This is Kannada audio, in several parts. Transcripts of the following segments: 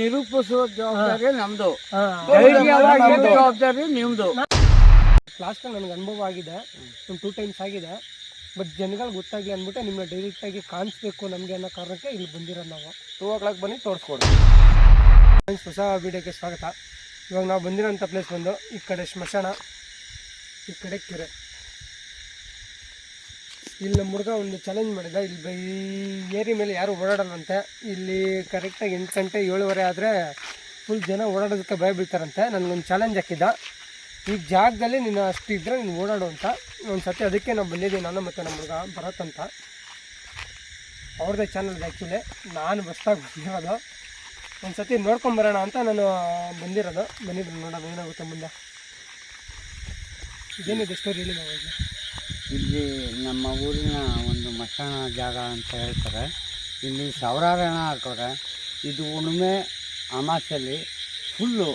ನಿರೂಪಿಸುವ ಜವಾಬ್ದಾರಿ ನಮ್ದು. ಜವಾಬ್ದಾರಿ ನಿಮ್ದು. ಲಾಸ್ಟ್ ನನಗೆ ಅನುಭವ ಆಗಿದೆ. ಒಂದು ಟೂ ಟೈಮ್ಸ್ ಆಗಿದೆ. ಬಟ್ ಜನಗಳಿಗೆ ಗೊತ್ತಾಗಿ ಅಂದ್ಬಿಟ್ಟು ನಿಮ್ಮನ್ನ ಡೈರೆಕ್ಟಾಗಿ ಕಾಣಿಸ್ಬೇಕು ನಮಗೆ ಅನ್ನೋ ಕಾರಣಕ್ಕೆ ಇಲ್ಲಿ ಬಂದಿರೋ ನಾವು. ಟೂ ಓ ಕ್ಲಾಕ್ ಬನ್ನಿ ತೋರಿಸ್ಕೊಡಿ. ಫ್ರೆಂಡ್ಸ್ ಹೊಸ ವಿಡಿಯೋಗೆ ಸ್ವಾಗತ. ಇವಾಗ ನಾವು ಬಂದಿರೋಂಥ ಪ್ಲೇಸ್ ಬಂದು ಈ ಕಡೆ ಸ್ಮಶಾನ ಈ ಕಡೆ ಕೆರೆ. ಇಲ್ಲಿ ನಮ್ಮ ಹುಡುಗ ಒಂದು ಚಾಲೆಂಜ್ ಮಾಡಿದ. ಇಲ್ಲಿ ಬೈ ಏರಿ ಮೇಲೆ ಯಾರು ಓಡಾಡಲ್ಲಂತೆ. ಇಲ್ಲಿ ಕರೆಕ್ಟಾಗಿ ಎಂಟು ಗಂಟೆ ಏಳುವರೆ ಆದರೆ ಫುಲ್ ಜನ ಓಡಾಡೋದಕ್ಕೆ ಭಯ ಬೀಳ್ತಾರಂತೆ. ನನಗೊಂದು ಚಾಲೆಂಜ್ ಹಾಕಿದ್ದ. ಈ ಜಾಗದಲ್ಲಿ ನೀನು ಅಷ್ಟು ಇದ್ದರೆ ನೀನು ಓಡಾಡು ಅಂತ. ಒಂದು ಸತಿ ಅದಕ್ಕೆ ನಾವು ಬಂದಿದ್ದೀನಿ. ನಾನು ಮತ್ತು ನಮ್ಮ ಹುಡುಗ ಭರತ್ ಅಂತ. ಅವ್ರದ್ದೇ ಚಾನಲ್ ಆ್ಯಕ್ಚುಲಿ ನಾನು ಬಸ್ತಾಗಿ ಬಂದಿರೋದು. ಒಂದು ಸತಿ ನೋಡ್ಕೊಂಬರೋಣ ಅಂತ ನಾನು ಬಂದಿರೋದು. ಬಂದಿದ್ದು ನೋಡೋದು. ಏನಾಗುತ್ತೆ ಮುಂದೆ? ಇದೇನಿದೆ ಸ್ಟೋರಿ ಹೇಳಿ ನಾವು ಇಲ್ಲಿ ನಮ್ಮ ಊರಿನ ಒಂದು ಮಶಾನ ಜಾಗ ಅಂತ ಹೇಳ್ತಾರೆ. ಇಲ್ಲಿ ಸಾವಿರಾರು ಜನ ಹಾಕವ್ರೆ ಇದು ಹುಣ್ಣಿಮೆ ಅಮಾಸೆಯಲ್ಲಿ ಫುಲ್ಲು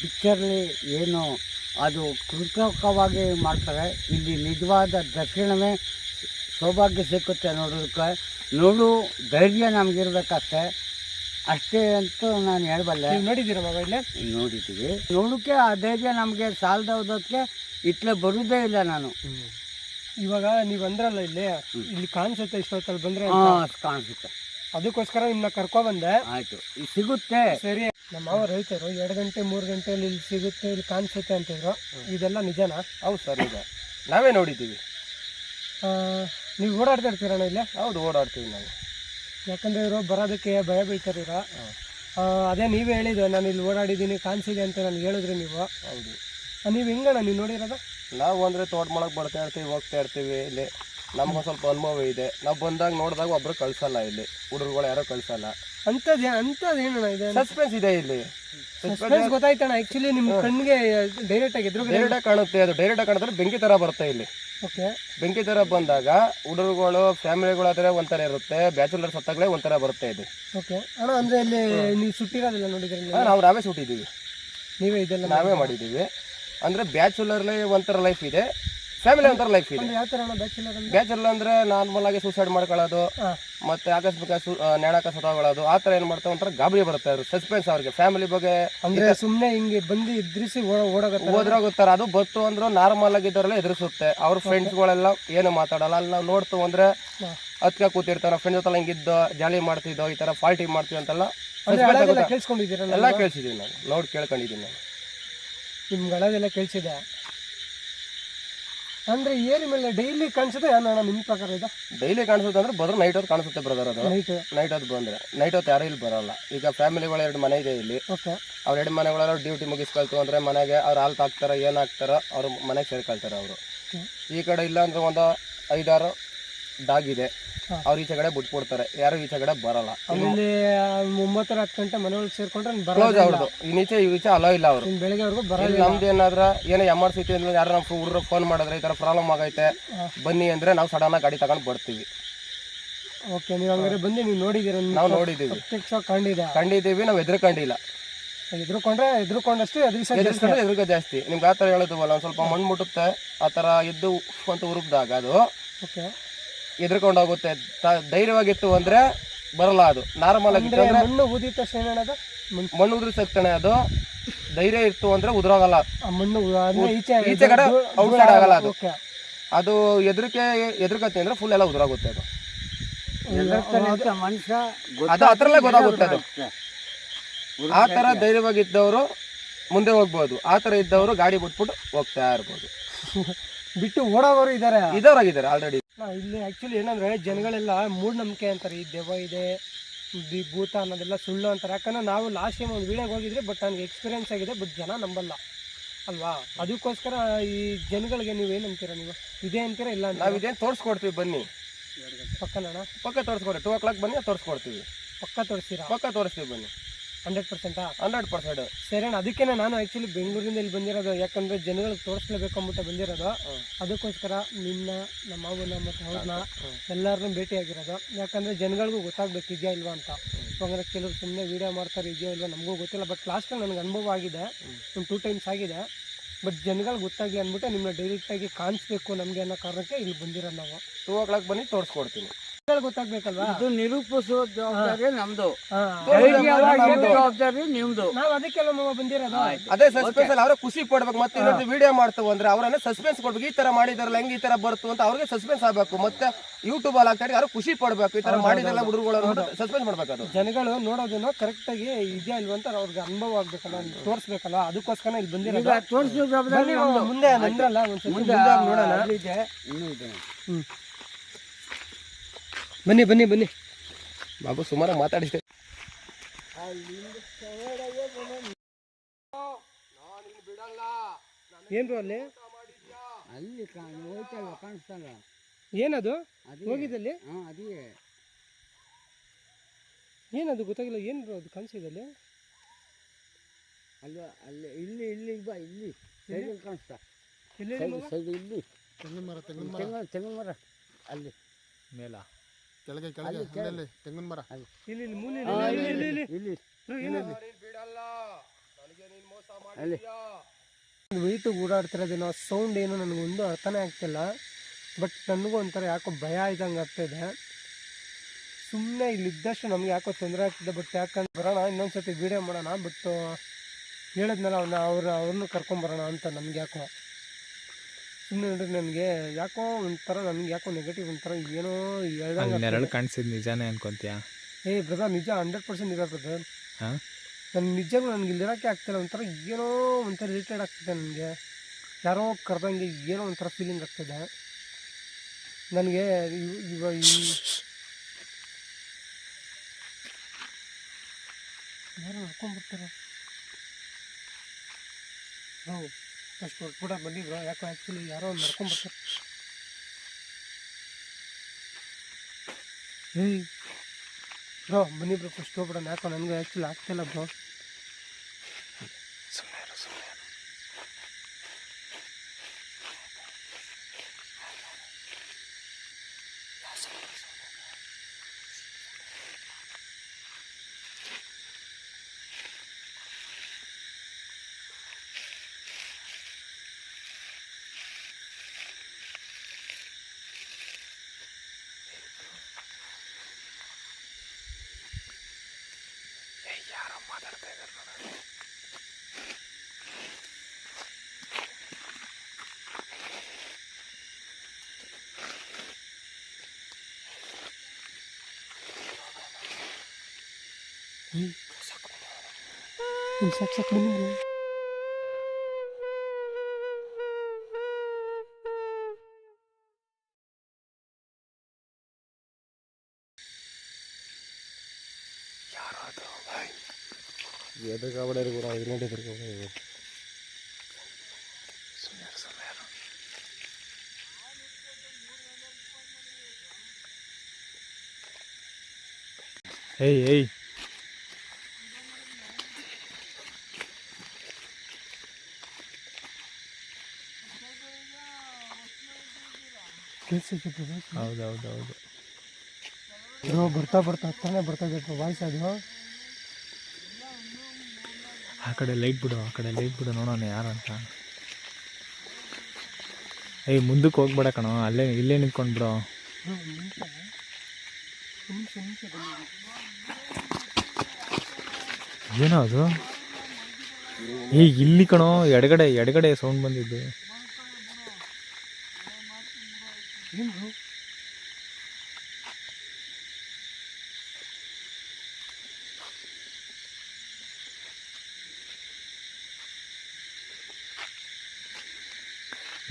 ಪಿಕ್ಚರ್ಲಿ ಏನು ಅದು ಕೃತಕವಾಗಿ ಮಾಡ್ತಾರೆ. ಇಲ್ಲಿ ನಿಜವಾದ ದರ್ಶನವೇ ಸೌಭಾಗ್ಯ ಸಿಕ್ಕುತ್ತೆ ನೋಡೋದಕ್ಕೆ. ನೋಡು ಧೈರ್ಯ ನಮಗಿರ್ಬೇಕಷ್ಟೆ. ಅಷ್ಟೇ ಅಂತ ನಾನು ಹೇಳಬಲ್ಲೆ. ನೋಡಿದ್ದೀರ ಬಾಬಾ ಇಲ್ಲೇ ನೋಡಿದ್ದೀವಿ. ನೋಡೋಕ್ಕೆ ಆ ಧೈರ್ಯ ನಮಗೆ ಸಾಲದೋದಕ್ಕೆ ಇಟ್ಲೆ ಬರುದೇ ಇಲ್ಲ ನಾನು. ಇವಾಗ ನೀವು ಅಂದ್ರಲ್ಲ ಇಲ್ಲಿ ಇಲ್ಲಿ ಕಾಣಿಸುತ್ತೆ ಇಷ್ಟೊತ್ತಲ್ಲಿ ಬಂದ್ರೆ. ಹಾಂ ಕಾಣಿಸುತ್ತೆ. ಅದಕ್ಕೋಸ್ಕರ ನಿಮ್ಮನ್ನ ಕರ್ಕೊಬಂದೆ ಆಯಿತು. ಇದು ಸಿಗುತ್ತೆ. ಸರಿ ನಮ್ಮ ಮಾವ ರೈತರು ಎರಡು ಗಂಟೆ ಮೂರು ಗಂಟೆಯಲ್ಲಿ ಇಲ್ಲಿ ಸಿಗುತ್ತೆ ಇಲ್ಲಿ ಕಾಣಿಸುತ್ತೆ ಅಂತಿದ್ರು ಇದೆಲ್ಲ ನಿಜನಾ? ಹೌದು ಸರ್ ಇದೆ. ನಾವೇ ನೋಡಿದ್ದೀವಿ. ಆ, ನೀವು ಓಡಾಡ್ತಾ ಇರ್ತೀರಣ್ಣ ಇಲ್ಲಿ? ಹೌದು ಓಡಾಡ್ತೀವಿ ನಾವು. ಯಾಕಂದ್ರೆ ಇವರು ಬರೋದಕ್ಕೆ ಭಯ ಬೀಳ್ತಾರೀರ. ಅದೇ ನೀವೇ ಹೇಳಿದ್ದು ನಾನು ಇಲ್ಲಿ ಓಡಾಡಿದ್ದೀನಿ ಕಾಣಿಸಿದೆ ಅಂತ ನನಗೆ ಹೇಳಿದ್ರಿ ನೀವು. ಹೌದು. ನೀವು ಹೆಂಗಣ್ಣ ನೀವು ನೋಡಿರೋದು? ನಾವು ಅಂದರೆ ತೋಟ ಮಾಡಕ್ಕೆ ಬರ್ತಾ ಇರ್ತೀವಿ ಹೋಗ್ತಾ ಇರ್ತೀವಿ ಇಲ್ಲಿ. ನಮ್ಗೆ ಸ್ವಲ್ಪ ಅನುಭವ ಇದೆ. ನಾವು ಬಂದಾಗ ನೋಡಿದಾಗ ಒಬ್ರು ಕಳ್ಸಲ್ಲ ಇಲ್ಲಿ. ಹುಡುಗರುಗಳು ಯಾರೋ ಕಳ್ಸಲ್ಲ. ಅಂಥದ್ದು ಅಂಥದ್ದು ಏನಣ್ಣ ಇದೆ? ಸಸ್ಪೆನ್ಸ್ ಇದೆ ಇಲ್ಲಿ. ಸಸ್ಪೆನ್ಸ್ ಗೊತ್ತಾಯ್ತಣ್ಣ ಆ್ಯಕ್ಚುಲಿ ನಿಮ್ಮ ಕಣ್ಣಿಗೆ ಡೈರೆಕ್ಟ್ ಆಗಿ ಡೈರೆಕ್ಟಾಗಿ ಡೈರೆಕ್ಟ್ ಕಾಣುತ್ತೆ ಅದು ಡೈರೆಕ್ಟ್ ಕಾಣಿದ್ರೆ ಬೆಂಕಿ ಥರ ಬರುತ್ತೆ ಇಲ್ಲಿ. ಓಕೆ. ಬೆಂಕಿ ಥರ ಬಂದಾಗ ಹುಡುಗರುಗಳು ಫ್ಯಾಮಿಲಿಗಳಾದರೆ ಒಂಥರ ಇರುತ್ತೆ ಬ್ಯಾಚುಲರ್ ಸತ್ತಾಗಲೇ ಒಂಥರ ಬರುತ್ತೆ ಇದೆ ಓಕೆ. ಅಣ್ಣ ಅಂದರೆ ಇಲ್ಲಿ ನೀವು ಸುಟ್ಟಿರೋದಿಲ್ಲ ನೋಡಿದ್ರೆ ನಾವು ನಾವೇ ಸುಟ್ಟಿದ್ದೀವಿ. ನೀವೇ ಇದೆಲ್ಲ ನಾವೇ ಮಾಡಿದ್ದೀವಿ. ಅಂದರೆ ಬ್ಯಾಚುಲರ್ಲಿ ಒಂಥರ ಲೈಫ್ ಇದೆ. ಫ್ಯಾಮಿಲಿ ಒಂಥರ ಲೈಫ್ ಇದೆ. ಯಾವ ಥರ ಬ್ಯಾಚುಲರ್ ಅಂದ್ರೆ? ಬ್ಯಾಚುಲರ್ ಅಂದ್ರೆ ನಾರ್ಮಲ್ ಆಗಿ ಸೂಸೈಡ್ ಮಾಡ್ಕೊಳ್ಳೋದು ಮತ್ತೆ ಆಕಸ್ಮಿಕ ನೇಣಾಕ ಸತ್ತೋಗಳೋದು ಆ ಥರ ಏನು ಮಾಡ್ತಾರೆ ಒಂಥರ ಗಾಬರಿ ಬರುತ್ತೆ ಅವ್ರು ಸಸ್ಪೆನ್ಸ್ ಅವ್ರಿಗೆ ಫ್ಯಾಮಿಲಿ ಬಗ್ಗೆ ಅಂದ್ರೆ ಸುಮ್ಮನೆ ಹಿಂಗೆ ಬಂದು ಇದ್ರಿಸಿ ಓಡೋಗುತ್ತೆ ಓದ್ರಾಗುತ್ತಾರೆ ಅದು ಬತ್ತು ಅಂದ್ರೆ ನಾರ್ಮಲ್ ಆಗಿದ್ದವರೆಲ್ಲ ಎದುರಿಸುತ್ತೆ. ಅವ್ರ ಫ್ರೆಂಡ್ಸ್ಗಳೆಲ್ಲ ಏನು ಮಾತಾಡಲ್ಲ ಅಲ್ಲಿ ನಾವು ನೋಡ್ತು ಅಂದ್ರೆ ಹಾ. ಕೂತಿರ್ತಾರೆ ಫ್ರೆಂಡ್ಸ್ ಜೊತೆ ಹಿಂಗಿದ್ದು ಜಾಲಿ ಮಾಡ್ತಿದ್ದೋ ಈ ತರ ಫಾಲ್ಟಿ ಮಾಡ್ತೀವಿ ಅಂತೆಲ್ಲ ಎಲ್ಲ ಕೇಳಿಸಿದೀವಿ ನಾವು ನೋಡಿ ಕೇಳ್ಕೊಂಡಿದ್ದೀನಿ ನಾನು. ನಿಮ್ಗೆ ಹಳದೆಲ್ಲ ಕೇಳಿಸಿದೆ. ಅಂದ್ರೆ ಏರಿ ಮೇಲೆ ಡೈಲಿ ಕಾಣಿಸುತ್ತೆ? ಅಣ್ಣ ನಿಮ್ಮ ಪ್ರಕಾರ ಇದು? ಡೈಲಿ ಕಾಣಿಸುತ್ತೆ ಅಂದ್ರೆ ಬದ್ರೆ ನೈಟ್ ಹೊತ್ತು ಕಾಣಿಸುತ್ತೆ ಬ್ರದರ್ ಅದು. ನೈಟ್ ನೈಟ್ ಹೊತ್ತು ಬಂದ್ರೆ. ನೈಟ್ ಹೊತ್ತು ಯಾರು ಇಲ್ಲಿ ಬರಲ್ಲ. ಈಗ ಫ್ಯಾಮಿಲಿಗಳು ಎರಡು ಮನೆ ಇದೆ ಇಲ್ಲಿ. ಓಕೆ ಅವ್ರ ಎರಡು ಮನೆಗಳೆಲ್ಲ ಡ್ಯೂಟಿ ಮುಗಿಸ್ಕೊಳ್ತು ಅಂದ್ರೆ ಮನೆಗೆ ಅವ್ರು ಹಾಲು ಹಾಕ್ತಾರ ಏನು ಹಾಕ್ತಾರ ಅವ್ರು ಮನೆಗೆ ಸೇರ್ಕೊಳ್ತಾರೆ ಅವರು. ಈ ಕಡೆ ಇಲ್ಲ ಅಂದ್ರೆ ಒಂದು ಐದಾರು ಡಾಗ್ ಇದೆ. ಅವ್ರು ಈಚೆ ಕಡೆ ಬಿಟ್ಬಿಡ್ತಾರೆ. ಯಾರು ಈಚೆ ಕಡೆ ಬರಲ್ಲ. ಇಲ್ಲಿ ಒಂಬತ್ತರ ಹತ್ತು ಗಂಟೆ ಮನೆಯೊಳಗೆ ಸೇರ್ಕೊಂಡ್ರೆ ಬರೋದು ಅವ್ರದ್ದು ಈಚೆ ಈಚೆ ಅಲೋ ಇಲ್ಲ ಅವರು. ಬೆಳಗ್ಗೆವರೆಗೂ ಬರಲ್ಲ ನಮ್ದು ಏನಾದ್ರ ಏನೋ ಎಮರ್ಜೆನ್ಸಿ ಅಂದ್ರೆ ಯಾರು ನಮ್ಮ ಹುಡುಗರು ಫೋನ್ ಮಾಡಿದ್ರೆ ಈ ಥರ ಪ್ರಾಬ್ಲಮ್ ಆಗೈತೆ. ಬನ್ನಿ ಅಂದ್ರೆ ನಾವು ಸಡನ್ ಗಾಡಿ ತಗೊಂಡು ಬರ್ತೀವಿ. ಓಕೆ ನೀವು ಹಂಗಾರೆ ಬಂದು ನೀವು ನೋಡಿದ್ದೀರ? ನಾವು ನೋಡಿದ್ದೀವಿ. ಕಂಡಿದೆ? ಕಂಡಿದ್ದೀವಿ ನಾವು ಎದುರುಕೊಂಡಿಲ್ಲ ಎದುರುಕೊಂಡ್ರೆ ಎದುರುಕೊಂಡಷ್ಟು ಎದುರಿಸ ಎದುರಿಸ್ಕೊಂಡ್ರೆ ಎದುರುಗ ಜಾಸ್ತಿ. ನಿಮ್ಗೆ ಆ ಥರ ಹೇಳಿದ್ವಲ್ಲ ಒಂದು ಸ್ವಲ್ಪ ಮಣ್ಣು ಮುಟ್ಟುತ್ತೆ ಆ ಥರ ಎದ್ದು ಅಂತ ಉರುಗ್ದಾಗ ಅದು. ಓಕೆ. ಎದ್ರಕೊಂಡು ಹೋಗುತ್ತೆ ಧೈರ್ಯವಾಗಿತ್ತು ಅಂದ್ರೆ ಬರಲ್ಲ ಅದು. ನಾರ್ಮಲ್ ಆಗಿತ್ತು ಅಂದ್ರೆ ಮಣ್ಣು ಊದಿದ ತಕ್ಷಣ ಏನದ? ಮಣ್ಣು ಉದುರಿಸಕ್ತಾನೆ ಅದು ಧೈರ್ಯ ಇತ್ತು ಅಂದ್ರೆ ಉದುರೋಗಲ್ಲ ಮಣ್ಣು ಈಚೆ ಕಡೆ ಔಟ್ಸೈಡ್ ಔಟ್ ಸೈಡ್ ಆಗಲ್ಲ ಅದು. ಅದು ಎದುರಿಕೆ ಎದುರುಕತ್ತೆ ಅಂದ್ರೆ ಫುಲ್ ಎಲ್ಲ ಉದುರಾಗುತ್ತೆ ಅದು. ಅದು ಹತ್ರಲ್ಲೇ ಗೊತ್ತಾಗುತ್ತೆ ಅದು. ಆ ತರ ಧೈರ್ಯವಾಗಿದ್ದವರು ಮುಂದೆ ಹೋಗ್ಬೋದು. ಆ ತರ ಇದ್ದವರು ಗಾಡಿ ಬಿಟ್ಬಿಟ್ಟು ಹೋಗ್ತಾ ಇರ್ಬೋದು. ಬಿಟ್ಟು ಓಡೋರು ಇದ್ದಾರೆ ಇದ್ದವರಾಗಿದ್ದಾರೆ ಆಲ್ರೆಡಿ ಇಲ್ಲಿ ಆಕ್ಚುಲಿ ಏನಂದ್ರೆ ಜನಗಳೆಲ್ಲ ಮೂಢನಂಬಿಕೆ ಅಂತಾರೆ ಈ ದೆವ್ವ ಇದೆ ಈ ಭೂತ ಅನ್ನೋದೆಲ್ಲ ಸುಳ್ಳು ಅಂತಾರೆ. ಯಾಕಂದ್ರೆ ನಾವು ಲಾಸ್ಟ್ ಟೈಮ್ ಒಂದು ವೀಡಿಯೋಗೆ ಹೋಗಿದ್ರೆ ಬಟ್ ನನಗೆ ಎಕ್ಸ್ಪೀರಿಯನ್ಸ್ ಆಗಿದೆ ಬಟ್ ಜನ ನಂಬಲ್ಲ. ಅಲ್ವಾ? ಅದಕ್ಕೋಸ್ಕರ ಈ ಜನಗಳಿಗೆ ನೀವು ಏನು ಅಂತೀರಾ ನೀವು? ಇದೇ ಅಂತೀರಾ ಇಲ್ಲ ಅಂತ ನಾವು ಇದೇನು ತೋರಿಸ್ಕೊಡ್ತೀವಿ ಬನ್ನಿ. ಪಕ್ಕನಣ್ಣ? ಪಕ್ಕ ತೋರಿಸ್ಕೊಡಿ ಟೂ ಓ ಕ್ಲಾಕ್ ಬನ್ನಿ ತೋರಿಸ್ಕೊಡ್ತೀವಿ. ಪಕ್ಕ ತೋರಿಸ್ತೀರಾ ಪಕ್ಕ ತೋರಿಸ್ತೀವಿ ಬನ್ನಿ. ಹಂಡ್ರೆಡ್ ಪರ್ಸೆಂಟಾ? Hundred percent. ಸರಿ ಅಣ್ಣ ಅದಕ್ಕೇನೆ ನಾನು ಆ್ಯಕ್ಚುಲಿ ಬೆಂಗಳೂರಿಂದ ಇಲ್ಲಿ ಬಂದಿರೋದು ಯಾಕಂದ್ರೆ ಜನಗಳಿಗೆ ತೋರಿಸ್ಲೇಬೇಕು ಅಂದ್ಬಿಟ್ಟು ಬಂದಿರೋದು. ಅದಕ್ಕೋಸ್ಕರ ನಿನ್ನ ನಮ್ಮ ಮಾವನ ಮತ್ತು ಅವ್ರನ್ನ ಎಲ್ಲರನ್ನೂ ಭೇಟಿಯಾಗಿರೋದು. ಯಾಕಂದ್ರೆ ಜನಗಳಿಗೂ ಗೊತ್ತಾಗ್ಬೇಕು ಇದೆಯಾ ಇಲ್ವಾ ಅಂತ. ಇವಾಗ ಕೆಲವರು ಸುಮ್ಮನೆ ವೀಡಿಯೋ ಮಾಡ್ತಾರೆ ಇದೆಯಾ ಇಲ್ವಾ ನಮಗೂ ಗೊತ್ತಿಲ್ಲ. ಬಟ್ ಲಾಸ್ಟ್ ಟೈಮ್ ನನಗೆ ಅನುಭವ ಆಗಿದೆ. ಒಂದು ಟೂ ಟೈಮ್ಸ್ ಆಗಿದೆ. ಬಟ್ ಜನಗಳಿಗೆ ಗೊತ್ತಾಗಲಿ ಅಂದ್ಬಿಟ್ಟು ನಿಮ್ಮನ್ನ ಡೈರೆಕ್ಟಾಗಿ ಕಾಣಿಸ್ಬೇಕು ನಮಗೆ ಅನ್ನೋ ಕಾರಣಕ್ಕೆ ಇಲ್ಲಿ ಬಂದಿರೋದು ನಾವು. ಟೂ ಓ ಕ್ಲಾಕ್ ಬನ್ನಿ ತೋರಿಸ್ಕೊಡ್ತೀನಿ. ಗೊತ್ತಾಗ್ಬೇಕಲ್ವಾ? ಇದು ನಿರೂಪಿಸುವ ಜವಾಬ್ದಾರಿ ನಮ್ದು. ಜವಾಬ್ದಾರಿ ನಿಮ್ದು. ನಾವ್ ಅದಕ್ಕೆಲ್ಲ ಬಂದಿರೋದು. ಅದೇ ಸಸ್ಪೆನ್ಸ್ ಅಲ್ಲಿ ಅವ್ರ ಖುಷಿ ಪಡ್ಬೇಕು ಮತ್ತೆ ಇನ್ನೊಂದು ವಿಡಿಯೋ ಮಾಡ್ತೇವೆ ಅಂದ್ರೆ ಅವರನ್ನ ಸಸ್ಪೆನ್ಸ್ ಕೊಡ್ಬೇಕು. ಈ ತರ ಮಾಡಿದಾರಲ್ಲ ಹೆಂಗ್ ಈ ತರ ಬರ್ತು ಅಂತ ಅವ್ರಿಗೆ ಸಸ್ಪೆನ್ಸ್ ಆಗ್ಬೇಕು. ಮತ್ತೆ ಯೂಟ್ಯೂಬ್ ಅಲ್ಲಿ ಹಾಕ್ತಾರೆ ಯಾರು ಖುಷಿ ಪಡ್ಬೇಕು. ಈ ತರ ಮಾಡಿದಾರೆ ಹುಡುಗರು ಸಸ್ಪೆನ್ಸ್ ಮಾಡ್ಬೇಕು ಅದು. ಜನಗಳು ನೋಡೋದನ್ನ ಕರೆಕ್ಟ್ ಆಗಿ ಇದೆಯಾ ಇಲ್ವಾ ಅಂತ ಅವ್ರಿಗೆ ಅನುಭವ ಆಗ್ಬೇಕಲ್ಲ ತೋರಿಸ್ಬೇಕಲ್ಲ. ಅದಕ್ಕೋಸ್ಕರ ಇಲ್ಲಿ ಬಂದಿರೋದು. ತೋರಿಸೋ ಜವಾಬ್ದಾರಿ ನಮ್ದು. ಮುಂದೆ ಮುಂದೆ ನೋಡೋಣ. ಇನ್ನೂ ಇದೆ. ಹ್ಮ್. ಬನ್ನಿ ಬನ್ನಿ ಬನ್ನಿ. ಬಾಬು ಸುಮಾರು ಮಾತಾಡಿದ್ದೆ ಏನ್ರು ಅಲ್ಲಿ? ಅಲ್ಲಿ ಕಾ- ಹೋಯ್ತಲ್ವ ಕಾಣಿಸ್ತಲ್ಲ ಏನದು? ಹೋಗಿದ್ದಲ್ಲಿ? ಹೋಗಿದಲ್ಲಿ ಹಾಂ ಅದೇ. ಏನದು ಗೊತ್ತಾಗಿಲ್ಲ ಏನ್ರು ಅದು ಕಾಣಿಸಿದಲ್ಲಿ ಅಲ್ಲ ಅಲ್ಲಿ ಇಲ್ಲಿ ಇಲ್ಲಿ ಬಾ ಇಲ್ಲಿ. ಕಾಣಿಸ್ತಾ. ಇಲ್ಲಿ ಸೈಡ್ ಇಲ್ಲಿ. ತೆಂಗಿನ ಮರ ತೆಂಗಿನ ಮರ. ತೆಂಗಿನ ತೆಂಗಿನ ಮರ. ಅಲ್ಲಿ. ಮೇಲ? ಕೆಳಗೆ ಕೆಳಗೆ ಅಲ್ಲಲ್ಲಿ ತೆಂಗಿನ ಮರ. ಇಲ್ಲಿ ಇಲ್ಲಿ ಮೂಲೆ ಆ, ಇಲ್ಲಿ ಇಲ್ಲಿ ಇಲ್ಲಿ. ಇಲ್ಲಿ? ಅಲ್ಲಿ. ಓಡಾಡ್ತಿರೋದೇನೋ ಸೌಂಡ್ ಏನು ನನಗೊಂದು ಅರ್ಥನೇ ಆಗ್ತಿಲ್ಲ. ಬಟ್ ನನಗೂ ಒಂಥರ ಯಾಕೋ ಭಯ ಇದ್ದಂಗೆ ಆಗ್ತಿದೆ. ಸುಮ್ಮನೆ ಇಲ್ಲಿದ್ದಷ್ಟು ನಮ್ಗೆ ಯಾಕೋ ತೊಂದರೆ ಆಗ್ತಿದೆ ಬಟ್ ಯಾಕಂದ್ರೆ ಬರೋಣ ಇನ್ನೊಂದ್ಸತಿ ವೀಡಿಯೋ ಮಾಡೋಣ ಬಟ್ ಹೇಳಿದ್ನಲ್ಲ ಅವ್ನ ಅವ್ರ ಅವ್ರನ್ನೂ ಕರ್ಕೊಂಬರೋಣ ಅಂತ ನಮ್ಗೆ ಯಾಕೋ. ಸುಮ್ಮನೆ ನೋಡ್ರಿ ನನಗೆ ಯಾಕೋ ಒಂಥರ ನನಗೆ ಯಾಕೋ ನೆಗೆಟಿವ್ ಒಂಥರ ಏನೋ ಹೇಳ್ದಂಗೆ ನೆರಳು ಕಾಣಿಸಿದ್ ನಿಜಾನೇ ಅನ್ಕೊಂತೀಯ? ಏ ಬ್ರದರ್ ನಿಜ ಹಂಡ್ರೆಡ್ ಪರ್ಸೆಂಟ್ ನಿಜ ಬ್ರದರ್ ಹಾಂ? ನನ್ನ ನಿಜಗೂ ನನಗೆ ಇಲ್ಲಿರೋಕ್ಕೆ ಆಗ್ತಿಲ್ಲ ಒಂಥರ ಏನೋ ಒಂಥರ ರಿಲೇಟೆಡ್ ಆಗ್ತಿದೆ ನನಗೆ. ಯಾರೋ ಕರೆದಂಗೆ ಏನೋ ಒಂಥರ ಫೀಲಿಂಗ್ ಆಗ್ತಿದೆ. ನನಗೆ ಇವ ಈ ಯಾರೋ ನಡ್ಕೊಂಡ್ಬಿಡ್ತಾರೆ ಬ್ರೋ ಫಸ್ಟ್ ಕೂಡ ಬಂದಿದ್ರು. ಯಾಕೋ ಆ್ಯಕ್ಚುಲಿ ಯಾರೋ ಒಂದು ನಡ್ಕೊಂಬರ್ತಾರೆ ಏಯ್, ಬ್ರೋ ಬನ್ನಿ ಬ್ರೋ ಫಸ್ಟ್ ಹೋಗ್ಬಿಡೋಣ ಯಾಕೋ ನನಗೆ ಆ್ಯಕ್ಚುಲಿ ಆಗ್ತಿಲ್ಲ ಬ್ರೋ. ಸುಮ್ಮನೆ ಸಾಕು ಸಾಕು ಬನ್ನಿ ಬ್ರೋ ಎದುರುಗಡೆ ಕೂಡ ಐದು ಗಂಟೆ ಎದುರುಗಡೆ ಏಯ್ ಏಯ್ ಕೇಳಿಸಿದ್ದೆ ಬ್ರೋ ಹೌದೌದೌದು ಬ್ರೋ ಬರ್ತಾ ಬರ್ತಾ ಹತ್ರನೇ ಬರ್ತಾ ಇದೆ ಬ್ರೋ ವಾಯ್ಸ್ ಅದು ಆ ಕಡೆ ಲೈಟ್ ಬಿಡು, ಆ ಕಡೆ ಲೈಟ್ ಬಿಡು ನೋಡೋಣ ಯಾರಂತ ಏಯ್, ಮುಂದಕ್ಕೆ ಹೋಗ್ಬೇಡ ಕಣೋ, ಅಲ್ಲೇ, ಇಲ್ಲೇ ನಿಮಿಷ ಬನ್ನಿ ಏನೋ ಅದು? ಏ ಇಲ್ಲಿ ಕಣೋ, ಎಡಗಡೆ ಎಡಗಡೆ ಸೌಂಡ್ ಬಂದಿದ್ದು.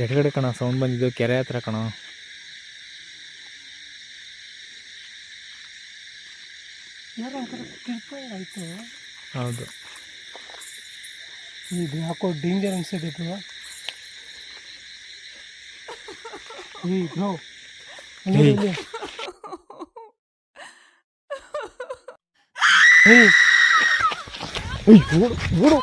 ಎಡಗಡೆ ಕಣ ಸೌಂಡ್ ಬಂದಿದ್ದು ಕೆರೆ ಹತ್ರ ಕಣ. ಹೌದು. ಇದು ಯಾಕೋ ಡೇಂಜರ್ ಅನ್ಸಿದೆ ಬ್ರೋ ಈ ಬ್ರೋ ಏಯ್ ಓಡು ಓಡು.